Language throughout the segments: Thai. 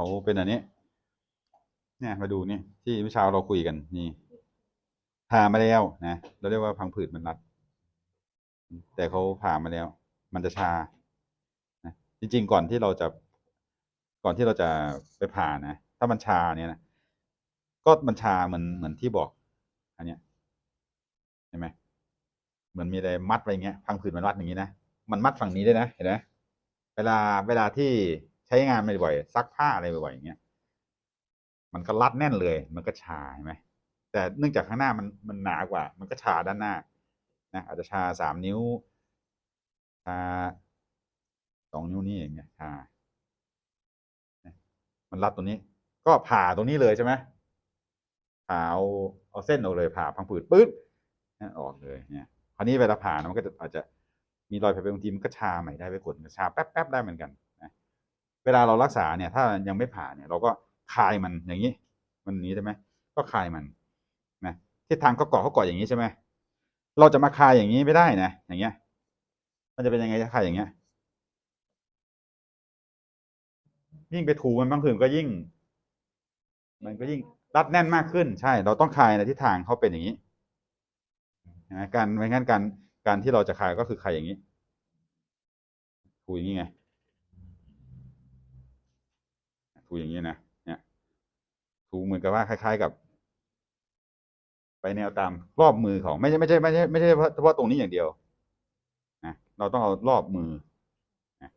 เขาเป็นอันนี้ เนี่ยมาดูนี่ที่เมื่อเช้าเราคุยกันนี่ผ่ามาแล้วนะเราเรียกว่าพังผืดมันรัด แต่เขาผ่ามาแล้ว มันจะชานะจริงๆก่อนที่เราจะ ก่อนที่เราจะไปผ่านะถ้ามันชาเนี่ยนะก็มันชาเหมือนเหมือนที่บอก อันเนี้ยเห็นไหมเหมือนมีอะไรมัดไว้อย่างเงี้ยพังผืดมันรัดอย่างงี้นะมันมัดฝั่งนี้ด้วยนะเห็นไหมเวลาเวลาที่ ใช้งานบ่อยๆซักผ้าอะไรบ่อยๆอย่างเงี้ยมันก็รัดแน่นเลย มันก็ชาใช่ไหมแต่เนื่องจากข้างหน้ามันมันหนากว่า มันก็ชาด้านหน้านะอาจจะชาสามนิ้วชาสองนิ้วนี่อย่างเงี้ยชานะมันรัดตรงนี้ ก็ผ่าตรงนี้เลยใช่ไหมผ่าเอาเอาเส้นเอาเลยผ่าพังผืดปึ๊ดนะออกเลยเนี่ยคราวนี้เวลาผ่านะมันก็จะอาจจะมีรอยแผลเป็นบางทีมันก็ชาใหม่ได้ไปกดมันชาแป๊บๆได้เหมือนกัน วลาเรารักษาเนี่ยถ้ายังไม่ผ่าเนี่ย เราก็คลายมันอย่างนี้ มันนี้ใช่ไหมก็คลายมันนะทิศทางเขาเกาะเขาเกาะอย่างนี้ใช่ไหมเราจะมาคลายอย่างนี้ไม่ได้นะอย่างเงี้ย มันจะเป็นยังไงจะคลายอย่างเงี้ย ยิ่งไปถูมันบางคืนก็ยิ่ง มันก็ยิ่งรัดแน่นมากขึ้น ใช่ เราต้องคลายในทิศทางเขาเป็นอย่างนี้นะการไม่งั้นการการที่เราจะคลายก็คือคลายอย่างนี้ถูอย่างนี้ไง ถูอย่างนี้นะเนี่ยถูเหมือนกับว่าคล้าย ๆกับ ไปแนวตามรอบมือของไม่ใช่ไม่ใช่ไม่ใช่ไม่ใช่เฉพาะตรงนี้อย่างเดียวนะเราต้องเอารอบมือนะ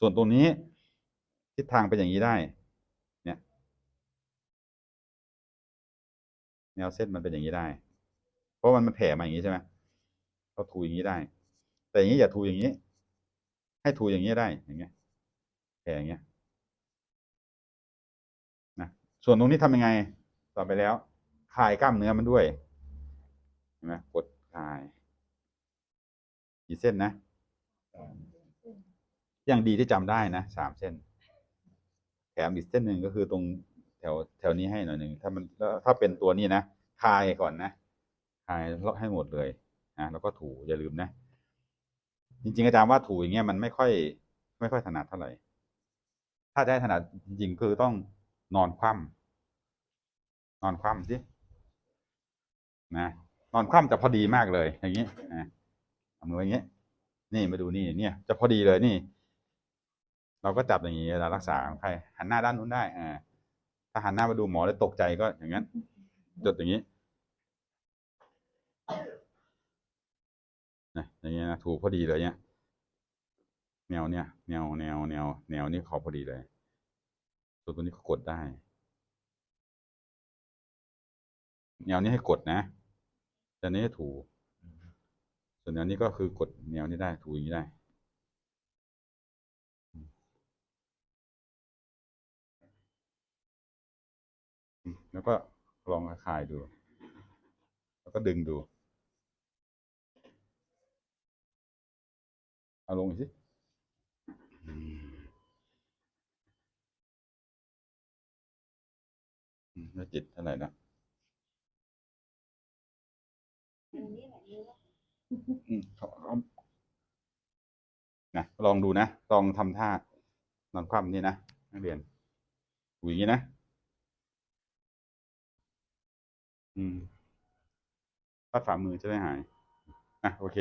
ส่วนตรงนี้ทิศทางเป็นอย่างนี้ได้ เนี่ย แนวเส้นมันเป็นอย่างนี้ได้ เพราะมันมันแผ่มาอย่างนี้ใช่ไหมเราถูอย่างนี้ได้ แต่อย่างนี้อย่าถูอย่างนี้ ให้ถูอย่างนี้ได้อย่างเงี้ยแผ่อย่างเงี้ย ส่วนตรงนี้ทำยังไงต่อไปแล้วคลายกล้ามเนื้อมันด้วยเห็นไหมกดคลายกี่เส้นนะยังดีที่จำได้นะสามเส้น แถมอีกเส้นหนึ่งก็คือตรงแถวแถวนี้ให้หน่อยหนึ่งถ้ามันแล้วถ้าเป็นตัวนี้นะคลายก่อนนะคลายแล้วให้หมดเลยนะแล้วก็ถูอย่าลืมนะ จริง ๆ อาจารย์ว่าถูอย่างเงี้ยมันไม่ค่อย ไม่ค่อยถนัดเท่าไหร่ ถ้าจะให้ถนัดจริงๆคือต้องนอนคว่ำ นอนคว่ำสินะนอนคว่ำจะพอดีมากเลย อย่างนี้นะเอามืออย่างนี้ นี่มาดูนี่เนี่ย จะพอดีเลยนี่ เราก็จับอย่างนี้เวลารักษาใคนไข้หันหน้าด้านนู้นได้อ่าถ้าหันหน้ามาดูหมอแล้วตกใจก็อย่างนั้นจดอย่างนี้นะอย่างเงี้ยนะถูกพอดีเลยเนี่ยแนวเนี่ยแนวแนวแนวแนวนี้ขอพอดีเลยส่วตัวนี้ก็กดได้ แนวนี้ให้กดนะแต่นี้ให้ถูส่วนแนวนี้ก็คือกดแนวนี้ได้ถูอย่างนี้ได้แล้วก็ลองคลายดู แล้วก็ดึงดู เอาลงอีกสิอืมอืมแล้วจิตเท่าไหร่นะ อืมเขาเขานะลองดูนะ ลองทำท่านอนคว่ำนี่นะนักเรียนดูอย่างนี้นะ อืมพัดฝ่ามือจะได้หาย อะ โอเค